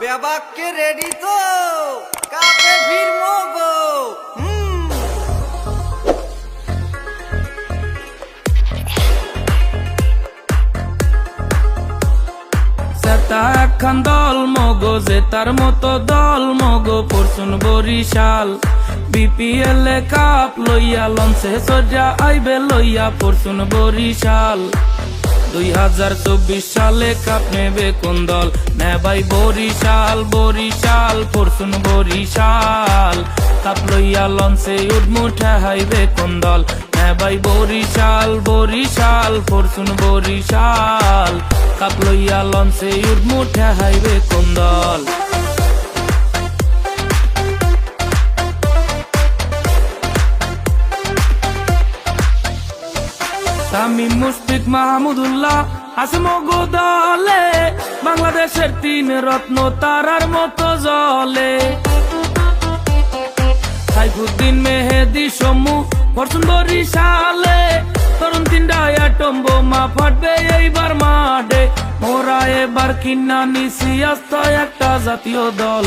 বেবাককে ready তো। ফিরমো গো। একখান দল মগো, যে তার মতো দল মগো। পরশুন বরিশাল বিপিএল কাপ লইয়া, লঞ্চে সজা আইবে লইয়া। পরশুন বরিশাল। দুই হাজার চব্বিশ সালে কাপ নেবে কোন দল? নেবাই বরিশাল বরিশাল, পরশুন বরিশাল। কাপ লইয়া লঞ্চে উডমুঠে হাইবে কোন দল? নেবাই বরিশাল বরিশাল, পরশুন বরিশাল। কাপ লইয়া লঞ্চে উডমুঠে হাইবে কোন দল? তামিম মুশফিক মাহমুদুল্লাহ আসমো গোদলে, বাংলাদেশের তিন রত্ন তারার মতো জলে। সাইফুদ্দিন মেহেদি সমু ফরচুন সালে তরুণ তিনটা টম্বো মা ফাটবে এইবার মাঠে। এবার কিনা নিছি, আস্ত একটা জাতীয় দল।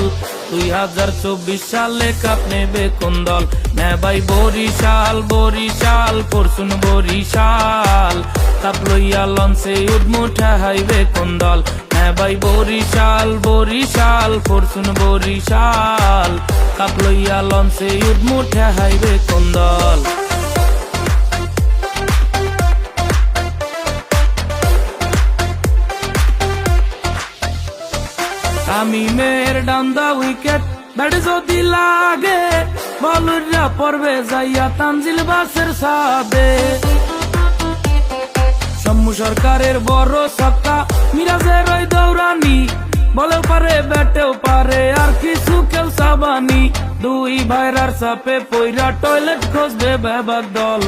দুই হাজার চব্বিশ সালে কাপ নেবে কোন দল? নেবাই বরিশাল বরিশাল, পরশুন বরিশাল। কাপ লইয়া লঞ্চে উডমুঠা হাইবে কোন দল? নেবাই বরিশাল বরিশাল, পরশুন বরিশাল। কাপ লইয়া লঞ্চে উডমুঠা হাইবে কোন দল? আমি মেয়ের ডান্দা উইকেট ব্যাট যদি লাগে বলুরা পড়বে যাইয়া তানজিল বাসের সাদে সম্মু সরকারের বড় সত্তা মিরাজের ওই দৌড়ানি, বলেও পারে, ব্যাটেও পারে, আর কিছু কেউ সাবানি দুই ভাইরার সাপে পইরা টয়লেট খসবে বেবাক দল।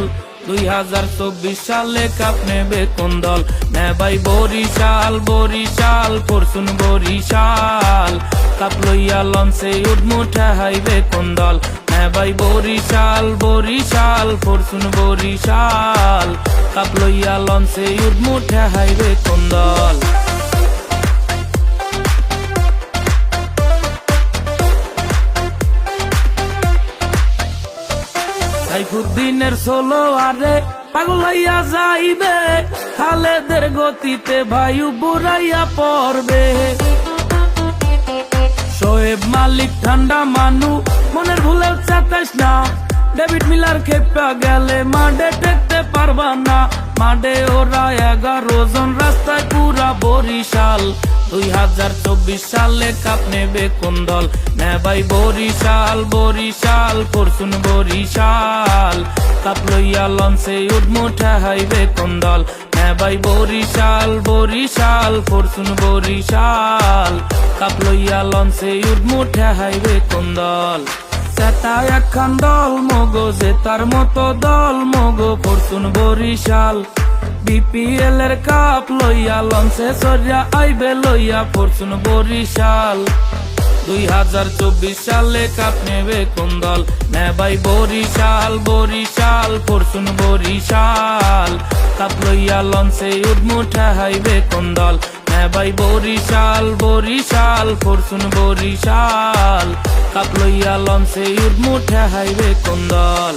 দুই হাজার চব্বিশ সালে কাপ নেবে কোন দল? নেবাই বরিশাল বরিশাল, পরশুন বরিশাল। কাপ লইয়া লঞ্চে উদমুঠা হাইবে কোন দল? নেবাই বরিশাল বরিশাল, পরশুন বরিশাল। কাপ লইয়া লঞ্চে উডমুঠা হাইবে কোন দল? সাইফুদ্দিনের ষোলো আরে পাগল হইয়া যাইবে, খালেদের গতিতে ভাইউ বুড়াইয়া পড়বে। শোয়েব মালিক ঠান্ডা মানু, মনের ভুলেও চাতাস না। ডেভিড মিলার খেপা গেলে মাঠে টেকতে পারবা না। মাঠে ওরা এগারো জন বরিশাল। দুই হাজার চব্বিশ সালে কাপ নেবে কোন দল? নেবাই বরিশাল বরিশাল, পরশুন বরিশাল। কাপ লইয়া লঞ্চে উডমুঠা হাইবে কোন দল? নেবাই বরিশাল বরিশাল, পরশুন বরিশাল। কাপ লইয়া লঞ্চে উডমুঠা হাইবে কোন দল? সেটা একখান দল, মগো যে তার মতো দল, মগো পরশুন বরিশাল। বিপিএল এর কাপ লইয়া লঞ্চে সরিয়া আইবে লইয়া পরশুন বরিশাল। দুই হাজার চব্বিশ সালে কাপ নেবে কোন দল? নেবাই বরিশাল বরিশাল পরশুন বরিশাল। কাপ লইয়া লঞ্চে উডমুঠা হাইবে কোন দল? নেবাই বরিশাল বরিশাল পরশুন বরিশাল। কাপ লইয়া লঞ্চে উডমুঠা হাইবে কোন দল?